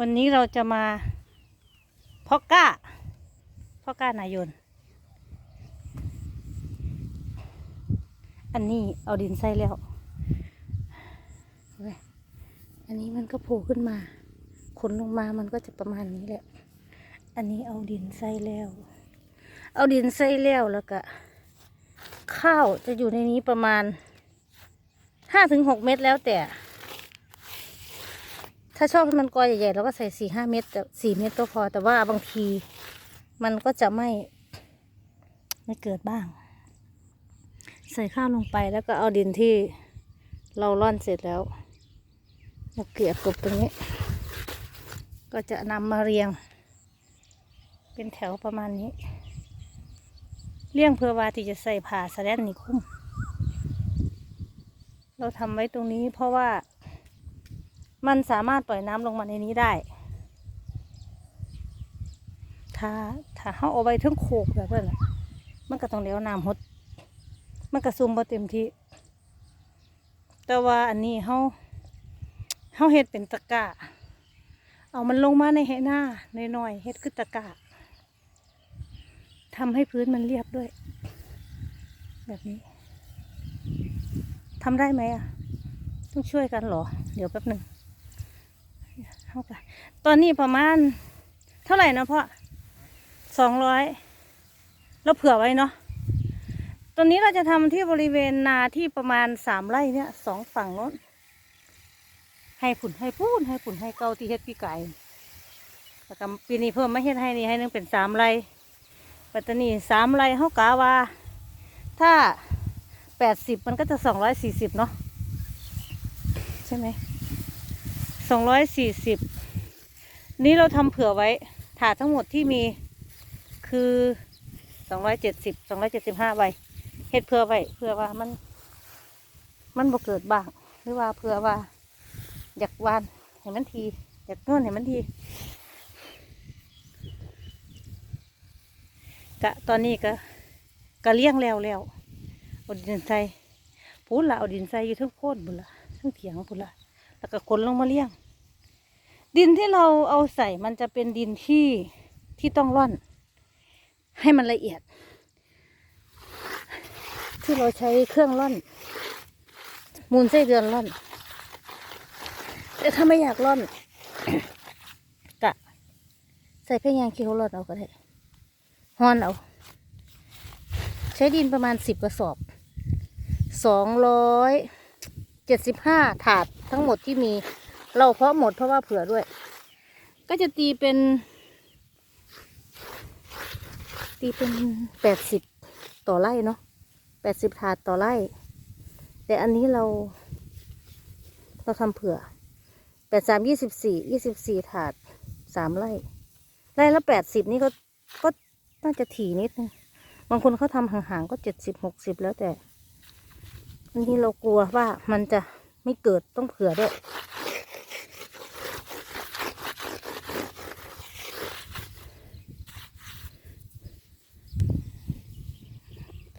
วันนี้เราจะมาเพาะก้าเพาะก้านายน อันนี้เอาดินใส่แล้ว อันนี้มันก็โผล่ขึ้นมาขนลงมามันก็จะประมาณนี้แหละ อันนี้เอาดินใส่แล้ว เอาดินใส่แล้วแล้วก็ข้าวจะอยู่ในนี้ประมาณห้าถึงหกเม็ดแล้วแต่ ถ้าชอบให้มันกอใหญ่ๆเราก็ใส่สี่ห้าเม็ดแต่สี่เม็ดก็พอ แต่ว่าบางทีมันก็จะไม่ไม่เกิดบ้าง ใส่ข้าวลงไปแล้วก็เอาดินที่เราร่อนเสร็จแล้วมาเกลี่ยกบตรงนี้ ก็จะนำมาเรียง เป็นแถวประมาณนี้ เลี่ยงเพื่อว่าที่จะใส่ผ่าสแลนนี่คุ้ม เราทำไว้ตรงนี้เพราะว่า มันสามารถปล่อยน้ำลงมาในนี้ได้ ถ้าถ้าเขาเอาไว้ทั้งโขกแบบนั้นมันก็ต้องเลี้ยวน้ำหด มันกระซุ่มพอเต็มที่ แต่ว่าอันนี้เขาเขาเฮ็ดเป็นตะกร้าเอามันลงมาในเหหน้าน้อยๆเฮ็ดคือตะกร้าทำให้พื้นมันเรียบด้วย แบบนี้ทำได้ไหมอะ ต้องช่วยกันเหรอ เดี๋ยวแป๊บหนึ่ง เท่ากันตอนนี้ประมาณ เท่าไหร่นะพ่อสองร้อยเราเผื่อไว้เนาะตอนนี้เราจะทำที่บริเวณนาที่ประมาณสามไร่เนี่ยสองฝั่งโน้นให้ผุนให้พูนให้ผุนให้เกาที่เฮ็ดพี่ไก่แล้วก็ปีนี้เพิ่มมาเฮ็ดให้นี่ให้นึงเป็นสามไร่ปัตตานีสามไร่เขากาว่า ถ้าแปดสิบมันก็จะสองร้อยสี่สิบเนาะใช่ไหม สองร้อยสี่สิบนี่เราทำเผื่อไว้ถาดทั้งหมดที่มีคือสองร้อยเจ็ดสิบสองร้อยเจ็ดสิบห้าใบเฮ็ดเผื่อไว้เผื่อว่ามัน มันบ่เกิดบ้างหรือว่าเผื่อว่า อยากวานเห็นมันที อยากโน่นเห็นมันทีกะตอนนี้ก็ก็เลี้ยงแล้วแล้วอดินใส่พูดละอดินใส่อยู่ทั้งโพดบุละทั้งเถียงบุละ แล้วก็ขนลงมาเลี้ยง ดินที่เราเอาใส่มันจะเป็นดินที่ที่ต้องร่อน ให้มันละเอียด ที่เราใช้เครื่องร่อน มูลไส้เดือนร่อนแต่ถ้าไม่อยากร่อนกะ ใส่แค่ยางเคียวร่อนเอาก็ได้ฮอนเอาใช้ดินประมาณสิบกระสอบสองร้อยเจ็ดสิบห้าถาด ทั้งหมดที่มีเราเพาะหมดเพราะว่าเผื่อด้วย ก็จะตีเป็น ตีเป็นแปดสิบต่อไร่เนาะแปดสิบถาดต่อไร่ แต่อันนี้เรา เราทำเผื่อแปดสามยี่สิบสี่ยี่สิบสี่ถาดสามไร่ไร่ละแปดสิบนี่ก็ก็น่าจะถี่นิดนึงบางคนเขาทำห่างๆก็เจ็ดสิบหกสิบแล้วแต่อันนี้เรากลัวว่ามันจะ ไม่เกิดต้องเผื่อด้วย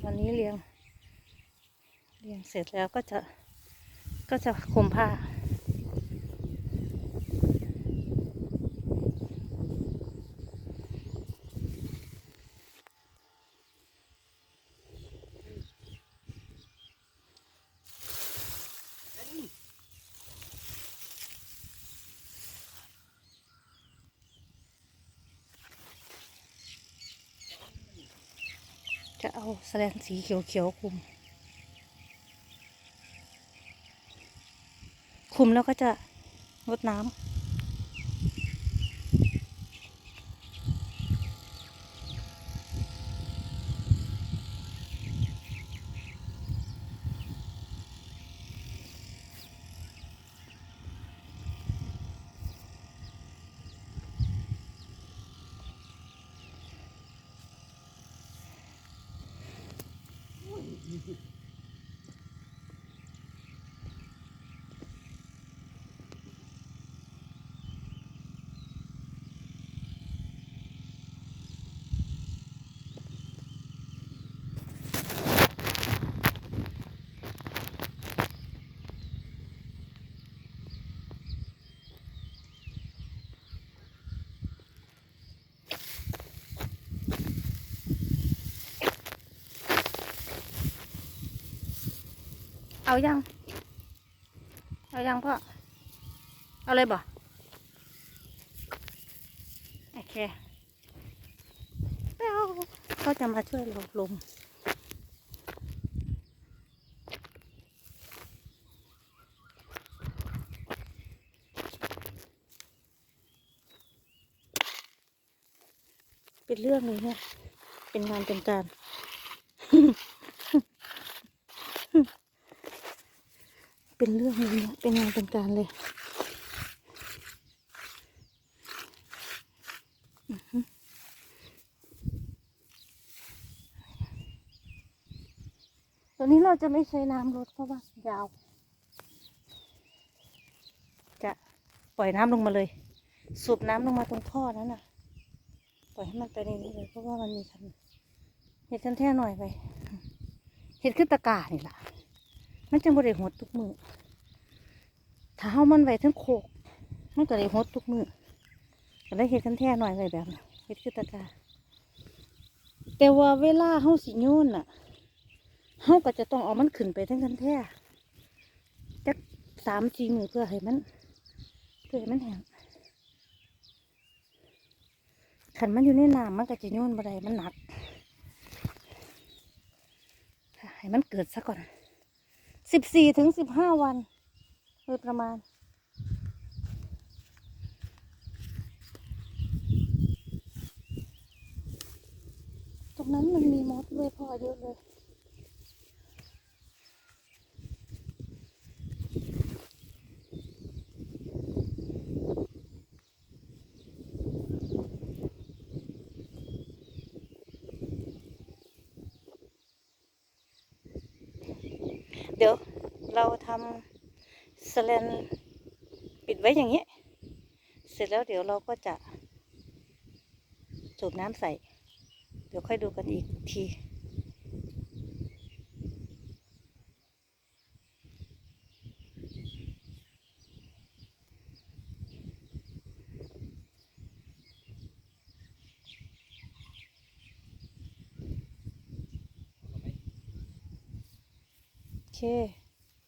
ตอนนี้เลี้ยง เลี้ยงเสร็จแล้วก็จะก็จะคลุมผ้า จะเอาแสดงสีเขียวๆคุม คุมแล้วก็จะลดน้ำ เอายัง เอายังพ่อ เอาเลยบ่โอเคเอาก็จะมาช่วยเราลงเป็นเรื่องเลยเนี่ย เป็นงานเป็นการ เป็นเรื่องเลยเนี่ยเป็นงานเป็นการเลยตอนนี้เราจะไม่ใช้น้ำรดเพราะว่ายาว จะปล่อยน้ำลงมาเลย สูบน้ำลงมาตรงท่อนั้นน่ะ ปล่อยให้มันไปในนี้เลยเพราะว่ามันมีคันเห็ดคันแท่หน่อยไป เห็ดขึ้นตะกร้านี่ล่ะ มันจังบ่ได้หดทุกมือถ้าเฮามันไว้ทั้งโคก มันก็ได้หดทุกมือก็ได้เห็ดคันแท่หน่อยไว้แบบนั้เห็ดขึ้นตะกร้าแต่ว่าเวลาเฮาสิโยนน่ะเฮาก็จะต้องเอามันขึ้นไปทั้งคันแท่จักสามสี่มือเพื่อให้มันเพื่อให้มันแห้งขันมันอยู่ในน้ำมันก็จะโยนบ่ได้มันหนักให้มันเกิดซะก่อน สิบสี่ถึงสิบห้าวันโดยประมาณ ตรงนั้นมันมีมดด้วยพ่อเยอะเลย เดี๋ยวเราทำสแลนปิดไว้อย่างนี้ เสร็จแล้วเดี๋ยวเราก็จะสูบน้ำใส่ เดี๋ยวค่อยดูกันอีกที เค